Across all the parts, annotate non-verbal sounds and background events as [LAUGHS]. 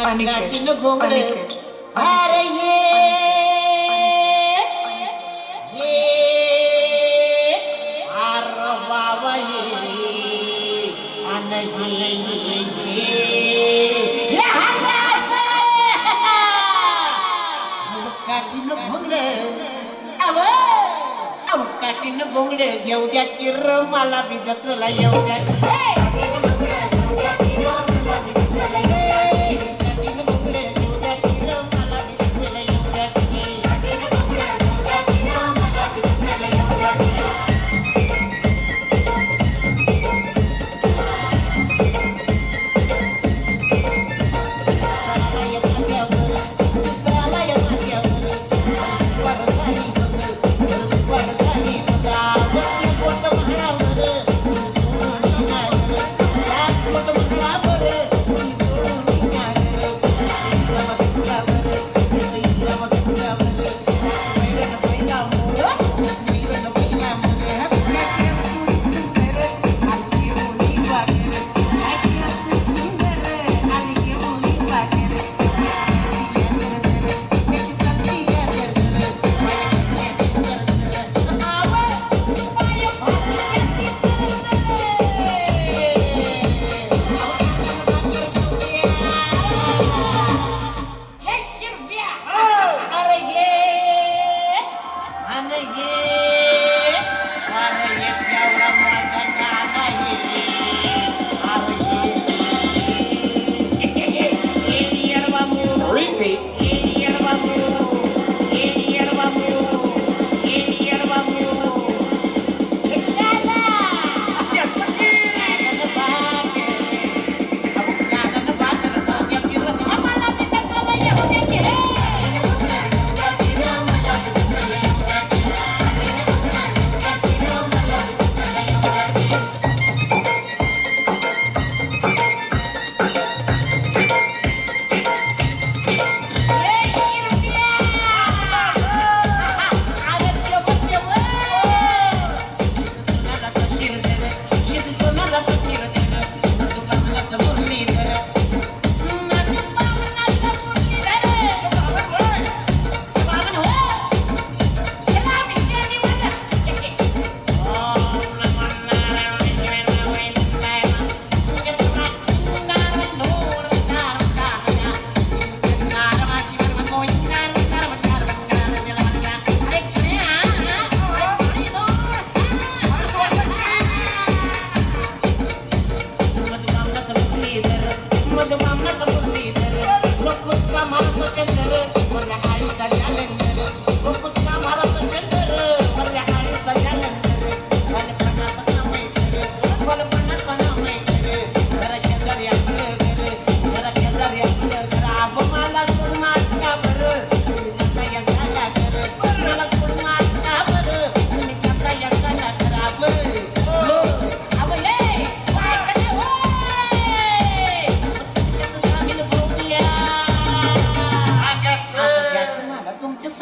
अनिकेत. गाठीनं घोंगडं अनिकेत. अरे ये ये अरे बाबा ये अन ये ये ये या काठीनं घोंगडं अव अव काठीनं घोंगडं घेऊ द्या किर मला बिजतला येऊ द्या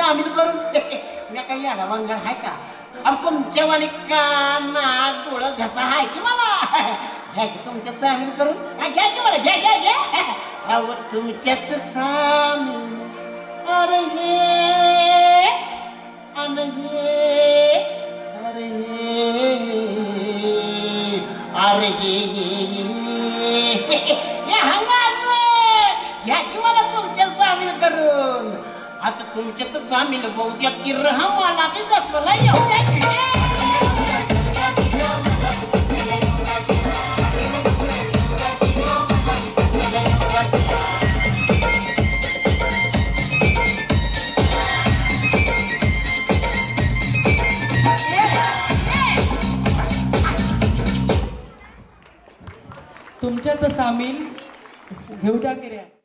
सामील करून [LAUGHS] मी काही याडा वंगण आहे का? अब तुमच्या वाली काना घसा आहे की मला? [LAUGHS] घ्या की तुमच्यात सामील करून. घ्या की मला घ्या घ्या घ्या. [LAUGHS] अहो तुमच्यात सामील. अरे हे. अन अरे हे. अरे ये हे हंगाचं घ्या की मला तुमच्यात सामील करून. आता तुमच्यात जामीन बहुद्या की रहा मला येऊ द्या तुमच्यात सामील घेऊ द्या रे